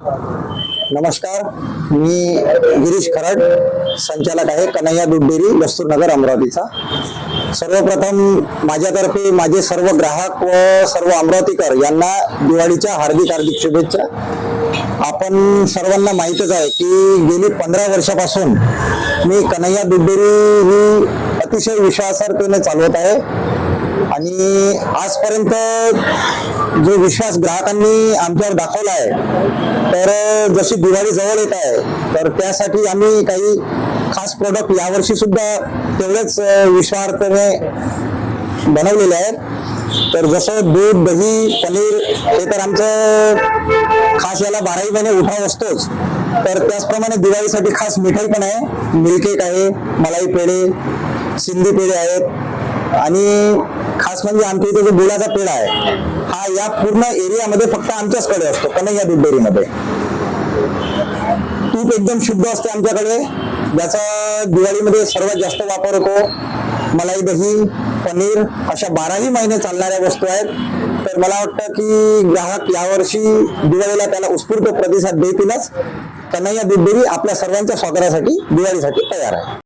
नमस्कार मी गिरीश खराड संचालक आहे कन्हैया दूध डेअरी नगर अमरावतीचा. सर्वप्रथम माझ्यातर्फे माझे सर्व ग्राहक व सर्व अमरावतीकर यांना दिवाळीच्या हार्दिक हार्दिक शुभेच्छा. आपण सर्वांना माहीतच आहे की गेली पंधरा वर्षापासून मी कन्हैया दूध डेअरी ही अतिशय विश्वासार्हतेने चालवत आहे. आणि आजपर्यंत जो विश्वास ग्राहकांनी आमच्यावर दाखवला आहे तर जशी दिवाळी जवळ येत आहे तर त्यासाठी आम्ही काही खास प्रोडक्ट यावर्षी सुद्धा तेवढेच अं, बनवलेले आहेत. तर जसं दूध दही पनीर हे तर आमचं खास याला बाराही महिने उठाव असतोच. तर त्याचप्रमाणे दिवाळीसाठी खास मिठाई पण आहे. मिल्केक आहे मलाई पेढे सिंधी पेढे आहेत आणि खास म्हणजे आमच्या इथे जो गुळाचा पेढा आहे हा या पूर्ण एरियामध्ये फक्त आमच्याचकडे असतो कन्हैया दूध डेअरीमध्ये तूप एकदम शुद्ध असते आमच्याकडे ज्याचा दिवाळीमध्ये सर्वात जास्त वापर होतो मलाई दही पनीर अशा बाराही महिने चालणाऱ्या वस्तू आहेत. तर मला वाटतं की ग्राहक यावर्षी दिवाळीला त्याला उत्स्फूर्त प्रतिसाद देतीलच कन्हैया दूध डेअरी आपल्या सर्वांच्या स्वागतासाठी दिवाळीसाठी तयार आहे.